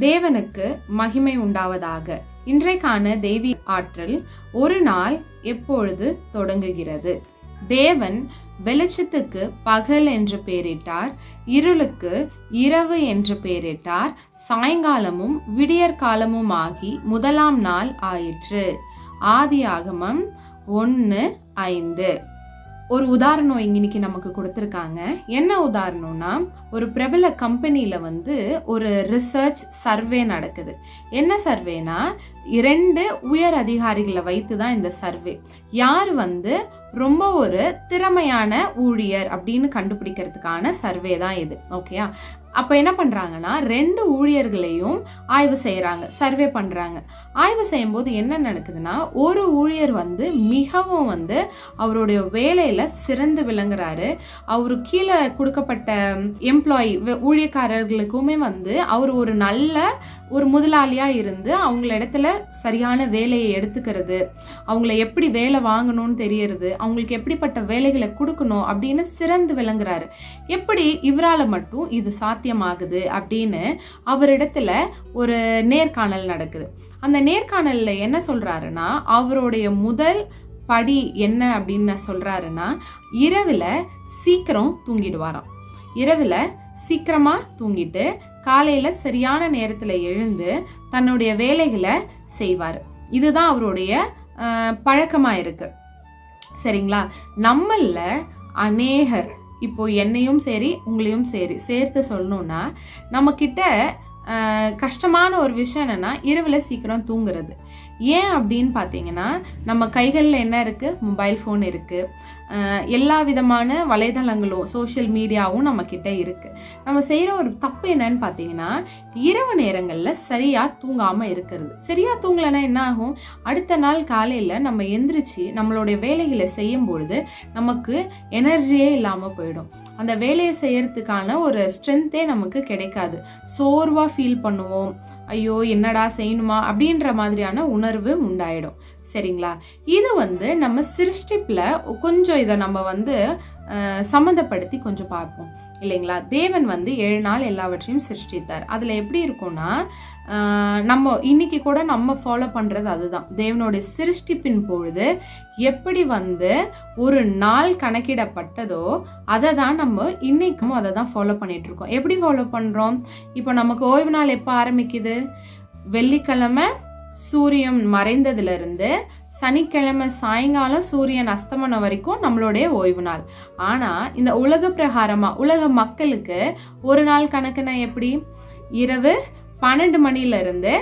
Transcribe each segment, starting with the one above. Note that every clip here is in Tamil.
தேவனுக்கு மகிமை உண்டாவதாக. இன்றைக்கான தெய்வீ ஆற்றல் ஒரு நாள் எப்பொழுது தொடங்குகிறது? தேவன் வெளிச்சத்துக்கு பகல் என்று பெயரிட்டார் இருளுக்கு இரவு என்று பெயரிட்டார் சாயங்காலமும் விடியற்காலமும் ஆகி முதலாம் நாள் ஆயிற்று. ஆதி ஆகமம் ஒன்று ஐந்து. ஒரு உதாரணம் இன்னைக்கு நமக்கு கொடுத்துருக்காங்க. என்ன உதாரணம்னா ஒரு பிரபல கம்பெனியில் வந்து ஒரு ரிசர்ச் சர்வே நடக்குது. என்ன சர்வேனா இரண்டு உயர் அதிகாரிகளை வைத்து தான் இந்த சர்வே யார் வந்து ரொம்ப ஒரு திறமையான ஊழியர் அப்படின்னு கண்டுபிடிக்கிறதுக்கான சர்வே தான் இது ஓகேயா அப்போ என்ன பண்ணுறாங்கன்னா ரெண்டு ஊழியர்களையும் ஆய்வு செய்கிறாங்க சர்வே பண்ணுறாங்க ஆய்வு செய்யும்போது என்ன நடக்குதுன்னா ஒரு ஊழியர் வந்து மிகவும் வந்து அவருடைய வேலையில் சிறந்து விளங்குறாரு. அவரு கீழே கொடுக்கப்பட்ட எம்ப்ளாயி ஊழியக்காரர்களுக்குமே வந்து அவர் ஒரு நல்ல ஒரு முதலாளியாக இருந்து அவங்கள இடத்துல சரியான வேலையை எடுத்துக்கிறது. அவங்கள எப்படி வேலை வாங்கணும்னு தெரியறது அவங்களுக்கு எப்படிப்பட்ட வேலைகளை கொடுக்கணும் அப்படின்னு சிறந்து விளங்குறாரு. எப்படி இவரால் மட்டும் இது சாத்தியமாகுது அப்படின்னு அவரிடத்துல ஒரு நேர்காணல் நடக்குது. அந்த நேர்காணல்ல என்ன சொல்றாருன்னா அவருடைய முதல் படி என்ன அப்படின்னு சொல்றாருன்னா இரவுல சீக்கிரம் தூங்கிடுவாராம். இரவுல சீக்கிரமா தூங்கிட்டு காலையில சரியான நேரத்துல எழுந்து தன்னுடைய வேலைகளை செய்வார். இதுதான் அவருடைய பழக்கமா இருக்கு. சரிங்களா? நம்மளில் அநேகர் இப்போ என்னையும் சரி உங்களையும் சரி சேர்த்து சொல்லணும்னா நம்ம கிட்ட கஷ்டமான ஒரு விஷயம் என்னன்னா இரவில் சீக்கிரம் தூங்குறது. ஏன் அப்படின்னு பார்த்தீங்கன்னா நம்ம கைகளில் என்ன இருக்குது மொபைல் ஃபோன் இருக்குது எல்லா விதமான வலைதளங்களும் சோஷியல் மீடியாவும் நம்ம கிட்ட இருக்குது நம்ம செய்கிற ஒரு தப்பு என்னன்னு பார்த்தீங்கன்னா இரவு நேரங்களில் சரியாக தூங்காமல் இருக்கிறது. சரியாக தூங்கலைன்னா என்ன ஆகும் அடுத்த நாள் காலையில் நம்ம எந்திரிச்சு நம்மளுடைய வேலைகளை செய்யும் பொழுது நமக்கு எனர்ஜியே இல்லாமல் போயிடும். அந்த வேலையை செய்யறதுக்கான ஒரு ஸ்ட்ரென்த்தே நமக்கு கிடைக்காது. சோர்வாக ஃபீல் பண்ணுவோம். ஐயோ என்னடா செய்யணுமா? அப்படின்ற மாதிரியான உணர்வு உண்டாயிடும். சரிங்களா? இது வந்து நம்ம சிருஷ்டிப்பில் கொஞ்சம் இதை நம்ம வந்து சம்மந்தப்படுத்தி கொஞ்சம் பார்ப்போம். இல்லைங்களா? தேவன் வந்து ஏழு நாள் எல்லாவற்றையும் சிருஷ்டித்தார். அதில் எப்படி இருக்கும்னா நம்ம இன்னைக்கு கூட நம்ம ஃபாலோ பண்ணுறது அதுதான். தேவனுடைய சிருஷ்டிப்பின் பொழுது எப்படி வந்து ஒரு நாள் கணக்கிடப்பட்டதோ அதை தான் நம்ம இன்னைக்கும் அதை தான் ஃபாலோ பண்ணிட்டு இருக்கோம் எப்படி ஃபாலோ பண்ணுறோம் இப்போ நமக்கு ஓய்வு நாள் எப்போ ஆரம்பிக்குது? வெள்ளிக்கிழமை சூரியன் மறைந்ததுலேருந்து சனிக்கிழமை சாயங்காலம் சூரியன் அஸ்தமனம் வரைக்கும் நம்மளுடைய ஓய்வு நாள். ஆனால் இந்த உலக பிரகாரமாக உலக மக்களுக்கு ஒரு நாள் கணக்குனா எப்படி? இரவு பன்னெண்டு மணிலேருந்து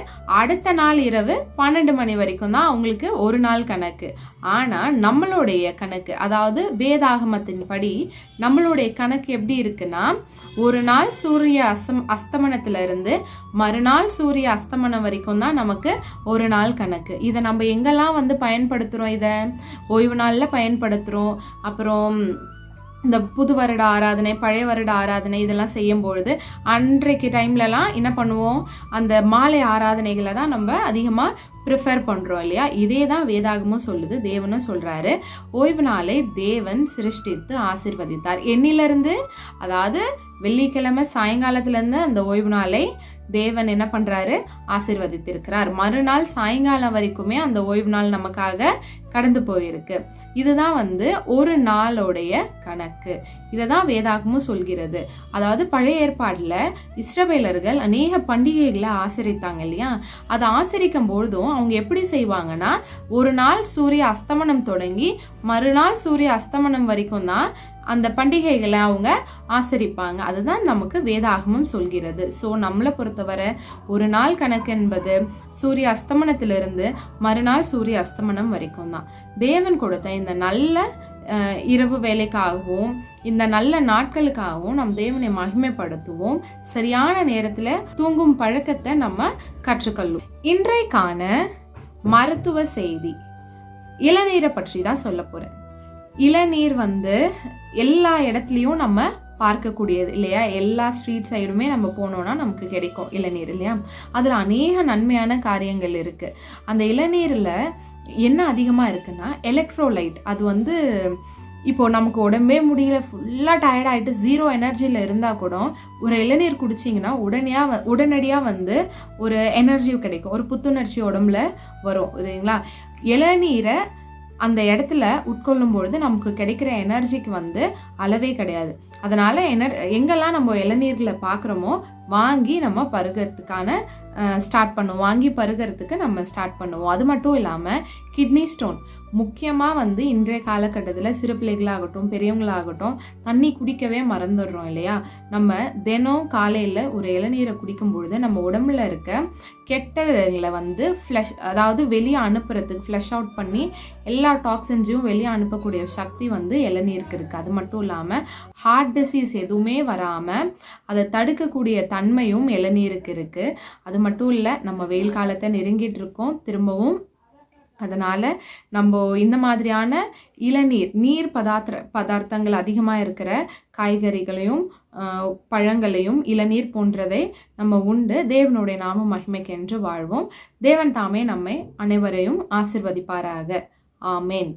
அடுத்த நாள் இரவு பன்னெண்டு மணி வரைக்கும் தான் அவங்களுக்கு ஒரு நாள் கணக்கு. ஆனால் நம்மளுடைய கணக்கு அதாவது வேதாகமத்தின் படி நம்மளுடைய கணக்கு எப்படி இருக்குன்னா ஒரு நாள் சூரிய அஸ்தம் அஸ்தமனத்திலிருந்து மறுநாள் சூரிய அஸ்தமனம் வரைக்கும் தான் நமக்கு ஒரு நாள் கணக்கு. இதை நம்ம எங்கெல்லாம் வந்து பயன்படுத்துகிறோம் இதை? ஓய்வு நாளில் பயன்படுத்துகிறோம் அப்புறம் இந்த புது வருட ஆராதனை பழைய வருட ஆராதனை இதெல்லாம் செய்யும்பொழுது அன்றைக்கு டைம்லலாம் என்ன பண்ணுவோம்? அந்த மாலை ஆராதனைகளை தான் நம்ம அதிகமாக ப்ரிஃபர் பண்ணுறோம் இல்லையா? இதே தான் வேதாகமும் சொல்லுது தேவனும் சொல்கிறாரு ஓய்வு நாளை தேவன் சிருஷ்டித்து ஆசிர்வதித்தார். என்னிலிருந்து அதாவது வெள்ளிக்கிழமை சாயங்காலத்துலேருந்து அந்த ஓய்வு நாளை தேவன் என்ன பண்ணுறாரு ஆசிர்வதித்திருக்கிறார். மறுநாள் சாயங்காலம் வரைக்குமே அந்த ஓய்வு நாள் நமக்காக கடந்து போயிருக்கு. இதுதான் வந்து ஒரு நாளுடைய கணக்கு. இதை தான் வேதாகமும் சொல்கிறது. அதாவது பழைய ஏற்பாடில் இஸ்ரவேலர்கள் அநேக பண்டிகைகளை ஆசிரித்தாங்க இல்லையா? அதை ஆசிரிக்கும் பொழுதும் அவங்க எப்படி செய்வாங்கன்னா ஒரு நாள் சூரிய அஸ்தமனம் தொடங்கி மறுநாள் சூரிய அஸ்தமனம் வரைக்கும் தான் அந்த பண்டிகைகளை அவங்க ஆசரிப்பாங்க. அதுதான் நமக்கு வேதாகமம் சொல்கிறது. ஸோ நம்மளை பொறுத்தவரை ஒரு நாள் கணக்கு என்பது சூரிய அஸ்தமனத்திலிருந்து மறுநாள் சூரிய அஸ்தமனம் வரைக்கும் தான். தேவன் கொடுத்த இந்த நல்ல இரவு வேலைக்காகவும் இந்த நல்ல நாட்களுக்காகவும் நம் தேவனை மகிமைப்படுத்துவோம். சரியான நேரத்தில் தூங்கும் பழக்கத்தை நம்ம கற்றுக்கொள்ளும். இன்றைக்கான மருத்துவ செய்தி இளநீரை பற்றி தான் சொல்ல போறேன். இளநீர் வந்து எல்லா இடத்துலையும் நம்ம பார்க்கக்கூடியது இல்லையா? எல்லா ஸ்ட்ரீட் சைடுமே நம்ம போனோன்னா நமக்கு கிடைக்கும் இளநீர் இல்லையா? அதில் அநேக நன்மையான காரியங்கள் இருக்குது அந்த இளநீரில் என்ன அதிகமாக இருக்குன்னா எலக்ட்ரோலைட் அது வந்து இப்போ நமக்கு உடம்பே முடியல ஃபுல்லாக டயர்ட் ஆகிட்டு ஜீரோ எனர்ஜியில் இருந்தால் கூட ஒரு இளநீர் குடிச்சிங்கன்னா உடனடியாக உடனடியாக வந்து ஒரு எனர்ஜி கிடைக்கும். ஒரு புத்துணர்ச்சி உடம்புல வரும் சரிங்களா இளநீரை அந்த இடத்துல உட்கொள்ளும் பொழுது நமக்கு கிடைக்கிற எனர்ஜிக்கு வந்து அளவே கிடையாது. அதனால எனர் எங்கெல்லாம் நம்ம இளநீர்களை பார்க்குறோமோ வாங்கி நம்ம பருகிறதுக்கான ஸ்டார்ட் பண்ணுவோம். வாங்கி பருகிறதுக்கு நம்ம ஸ்டார்ட் பண்ணுவோம். அது மட்டும் இல்லாமல் கிட்னி ஸ்டோன் முக்கியமாக வந்து இன்றைய காலகட்டத்தில் சிறு பிள்ளைகளாகட்டும் பெரியவங்களாகட்டும் தண்ணி குடிக்கவே மறந்துடுறோம் இல்லையா? நம்ம தினம் காலையில் ஒரு இளநீரை குடிக்கும் பொழுது நம்ம உடம்புல இருக்க கெட்டதுங்களை வந்து ஃப்ளஷ் அதாவது வெளியே அனுப்புறதுக்கு ஃப்ளஷ் அவுட் பண்ணி எல்லா டாக்ஸின்ஸையும் வெளியே அனுப்பக்கூடிய சக்தி வந்து இளநீருக்கு இருக்குது அது மட்டும் இல்லாமல் ஹார்ட் டிசீஸ் எதுவுமே வராமல் அதை தடுக்கக்கூடிய தன்மையும் இளநீருக்கு இருக்குது அது மட்டும் இல்லை நம்ம வெயில் காலத்தை நெருங்கிட்டு இருக்கோம் திரும்பவும். அதனால் நம்ம இந்த மாதிரியான இளநீர் நீர் பதார்த்த பதார்த்தங்கள் அதிகமாக இருக்கிற காய்கறிகளையும் பழங்களையும் இளநீர் போன்றதை நம்ம உண்டு. தேவனுடைய நாம மகிமைக்கென்று வாழ்வோம். தேவன் தாமே நம்மை அனைவரையும் ஆசிர்வதிப்பாராக. ஆமேன்.